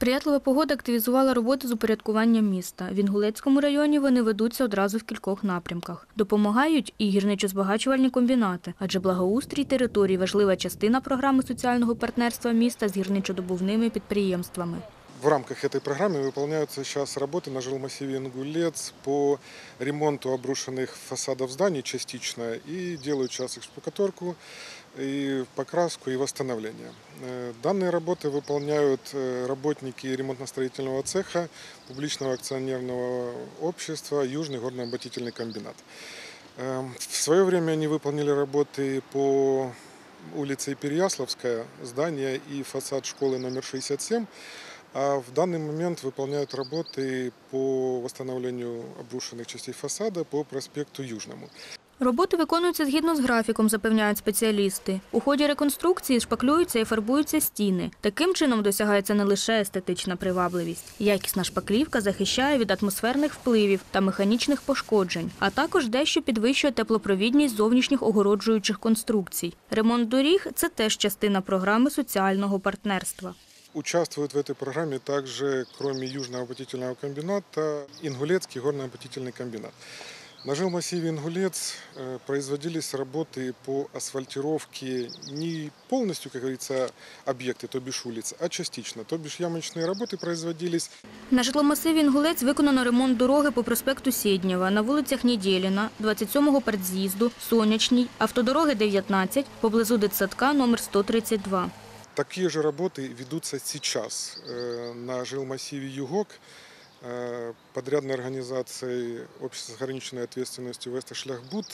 Сприятлива погода активізувала роботи з упорядкування міста. В Інгулецькому районі вони ведуться одразу в кількох напрямках. Допомагають і гірничо-збагачувальні комбінати, адже благоустрій територій – важлива частина програми соціального партнерства міста з гірничодобувними підприємствами. В рамках этой программы выполняются сейчас работы на жилмассиве Ингулец по ремонту обрушенных фасадов зданий частично и делают сейчас их штукатурку, и покраску и восстановление. Э, Данные работы выполняют э, работники ремонтно-строительного цеха публичного акционерного общества Южный горно-обогатительный комбинат. Э, В свое время они выполнили работы по улице Переяславская, здание и фасад школы номер 67, а в данный момент выполняют работы по восстановлению обрушенных частей фасада по проспекту Южному. Роботи виконуються згідно з графіком, запевняють спеціалісти. У ході реконструкції шпаклюються і фарбуються стіни. Таким чином досягається не лише естетична привабливість. Якісна шпаклівка захищає від атмосферних впливів та механічних пошкоджень, а також дещо підвищує теплопровідність зовнішніх огороджуючих конструкцій. Ремонт доріг це теж частина програми соціального партнерства. Участвуют в этой программе также, кроме Южного обогатительного комбината, Ингулецкий горно-обогатительный комбинат. На жилмассиве Ингулец э, производились работы по асфальтировке не полностью, как говорится, объекты, то бишь улиц, а частично, то бишь ямочные работы производились На житломасиві Інгулець виконано ремонт дороги по проспекту Сєднєва на вулицях Недєліна, 27-го передз'їзду, Сонячній, автодороги 19, поблизу дитсадка номер 132. Такие же работы ведутся сейчас э, на жилмассиве ЮГОК э, Подрядной организацией Общества с ограниченной ответственностью Веста Шляхбуд.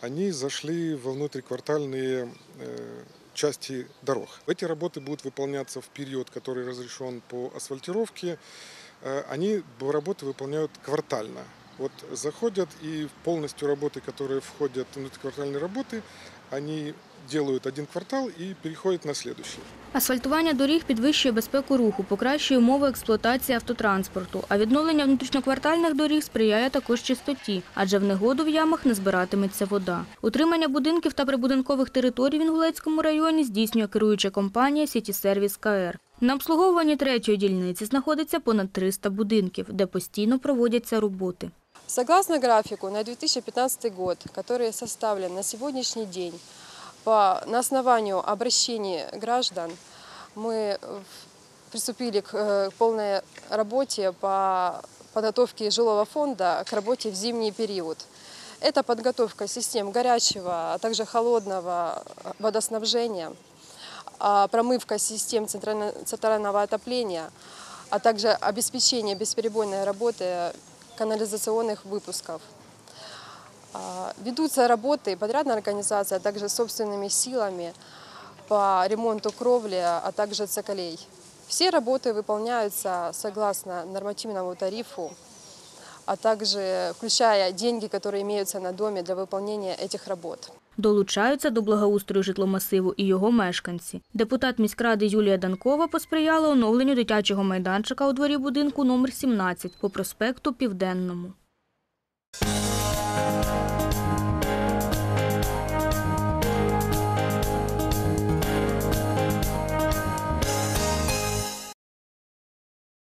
Они зашли во внутриквартальные э, части дорог. Эти работы будут выполняться в период, который разрешен по асфальтировке. Э, Они работы выполняют квартально. Вот заходят и полностью работы, которые входят в внутриквартальные работы, они делают один квартал и переходят на следующий. Асфальтування доріг підвищує безпеку руху, покращує умови експлуатації автотранспорту, а відновлення внутрішньоквартальних доріг сприяє також чистоті, адже в негоду в ямах не збиратиметься вода. Утримання будинків та прибудинкових територій в Інгулецькому районі здійснює керуюча компанія «Сіті Сервіс КР». На обслуговуванні третьої дільниці знаходиться понад 300 будинків, де постійно проводяться роботи. Согласно графику на 2015 год, который составлен на сегодняшний день, по, на основанию обращений граждан мы приступили к э, полной работе по подготовке жилого фонда к работе в зимний период. Это подготовка систем горячего, а также холодного водоснабжения, а, промывка систем центрально- центрального отопления, а также обеспечение бесперебойной работы канализационных выпусков. А, Ведутся работы подрядной организации, а также собственными силами по ремонту кровли, а также цоколей. Все работы выполняются согласно нормативному тарифу, а также включая деньги, которые имеются на доме для выполнения этих работ. Долучаються до благоустрою житломасиву і його мешканці. Депутат міськради Юлія Данкова посприяла оновленню дитячого майданчика у дворі будинку номер 17 по проспекту Південному.